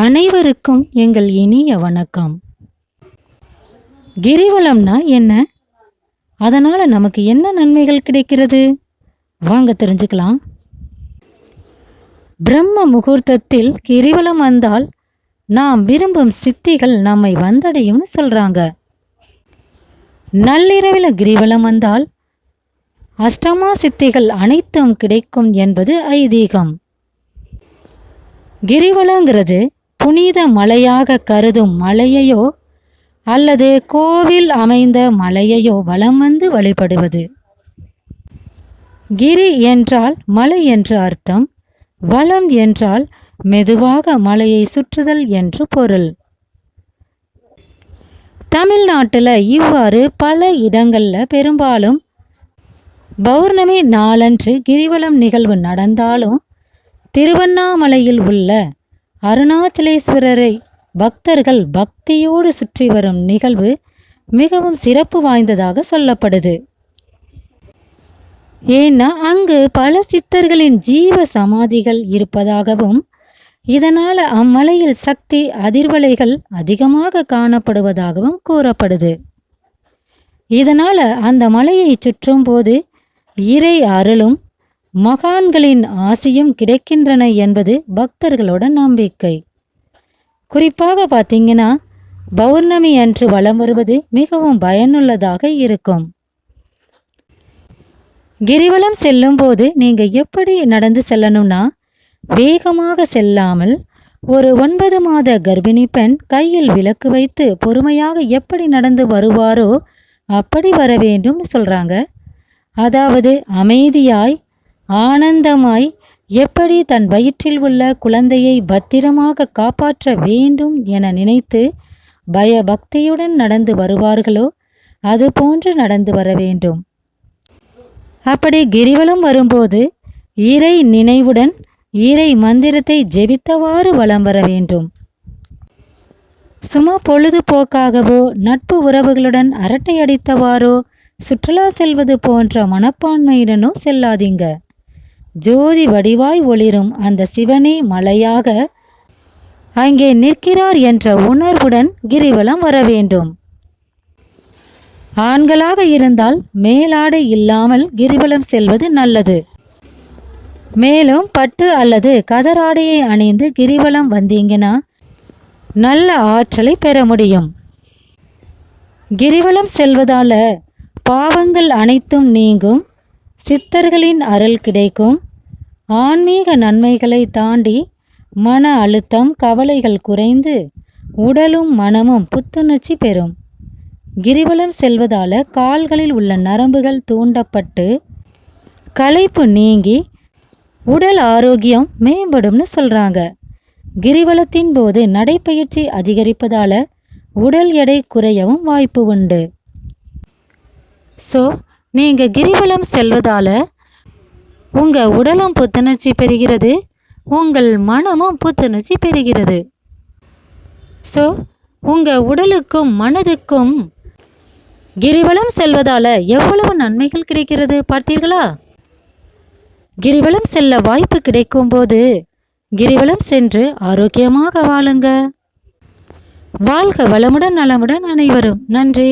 அனைவருக்கும் எங்கள் இனிய வணக்கம். கிரிவலம்னா என்ன? அதனால நமக்கு என்ன நன்மைகள் கிடைக்கிறது? வாங்க தெரிஞ்சுக்கலாம். பிரம்ம முகூர்த்தத்தில் கிரிவலம் வந்தால் நாம் விரும்பும் சித்திகள் நம்மை வந்தடையும்னு சொல்றாங்க. நள்ளிரவில் கிரிவலம் வந்தால் அஷ்டமா சித்திகள் அனைத்தும் கிடைக்கும் என்பது ஐதீகம். கிரிவலங்கிறது புனித மலையாக கருதும் மலையையோ அல்லது கோவில் அமைந்த மலையையோ வலம் வந்து வழிபடுவது? கிரி என்றால் மலை என்று அர்த்தம் வளம் என்றால் மெதுவாக மலையை சுற்றுதல் என்று பொருள். தமிழ்நாட்டில் இவ்வாறு பல இடங்களில் பெரும்பாலும் பௌர்ணமி நாளன்று கிரிவலம் நிகழ்வு நடந்தாலும் திருவண்ணாமலையில் உள்ள அருணாச்சலேஸ்வரரை பக்தர்கள் பக்தியோடு சுற்றி வரும் நிகழ்வு மிகவும் சிறப்பு வாய்ந்ததாக சொல்லப்படுது. ஏன்னா அங்கு பல சித்தர்களின் ஜீவ சமாதிகள் இருப்பதாகவும் இதனால் அம்மலையில் சக்தி அதிர்வலைகள் அதிகமாக காணப்படுவதாகவும் கூறப்படுது. இதனால் அந்த மலையை சுற்றும் போது இறை அருளும் மகான்களின் ஆசியும் கிடைக்கின்றன என்பது பக்தர்களோட நம்பிக்கை. குறிப்பாக பார்த்தீங்கன்னா பௌர்ணமி அன்று வலம் வருவது மிகவும் பயனுள்ளதாக இருக்கும். கிரிவலம் செல்லும் போது நீங்க எப்படி நடந்து செல்லணும்னா வேகமாக செல்லாமல் ஒரு ஒன்பது மாத கர்ப்பிணி பெண் கையில் விளக்கு வைத்து பொறுமையாக எப்படி நடந்து வருவாரோ அப்படி வர வேண்டும்னு சொல்றாங்க. அதாவது அமைதியாய் ஆனந்தமாய் எப்படி தன் வயிற்றில் உள்ள குழந்தையை பத்திரமாக காப்பாற்ற வேண்டும் என நினைத்து பயபக்தியுடன் நடந்து வருவார்களோ அது போன்று நடந்து வர வேண்டும். அப்படி கிரிவலம் வரும்போது இறை நினைவுடன் இறை மந்திரத்தை ஜெபித்தவாறு வலம் வர வேண்டும். சும்மா பொழுதுபோக்காகவோ நட்பு உறவுகளுடன் அரட்டை அடித்தவாறோ சுற்றுலா செல்வது போன்ற மனப்பான்மையுடனோ செல்லாதீங்க. ஜோதி வடிவாய் ஒளிரும் அந்த சிவனே மலையாக. அங்கே நிற்கிறார் என்ற உணர்வுடன் கிரிவலம் வர வேண்டும். ஆண்களாக இருந்தால் மேலாடை இல்லாமல் கிரிவலம் செல்வது நல்லது. மேலும் பட்டு அல்லது கதராடையை அணிந்து கிரிவலம் வந்தீங்கன்னா நல்ல ஆற்றலை பெற முடியும். கிரிவலம் செல்வதால பாவங்கள் அனைத்தும் நீங்கும். சித்தர்களின் அருள் கிடைக்கும். ஆன்மீக நன்மைகளை தாண்டி மன அழுத்தம் கவலைகள் குறைந்து உடலும் மனமும் புத்துணர்ச்சி பெறும். கிரிவலம் செல்வதால கால்களில் உள்ள நரம்புகள் தூண்டப்பட்டு களைப்பு நீங்கி உடல் ஆரோக்கியம் மேம்படும்னு சொல்றாங்க. கிரிவலத்தின் போது நடைப்பயிற்சி அதிகரிப்பதால உடல் எடை குறையவும் வாய்ப்பு உண்டு. ஸோ நீங்கள் கிரிவலம் செல்வதால் உங்கள் உடலும் புத்துணர்ச்சி பெறுகிறது உங்கள் மனமும் புத்துணர்ச்சி பெறுகிறது. ஸோ உங்கள் உடலுக்கும் மனதுக்கும் கிரிவலம் செல்வதால் எவ்வளவு நன்மைகள் கிடைக்கிறது பார்த்தீர்களா? கிரிவலம் செல்ல வாய்ப்பு கிடைக்கும் போது கிரிவலம் சென்று ஆரோக்கியமாக வாழுங்க. வாழ்க வளமுடன் நலமுடன் அனைவரும். நன்றி.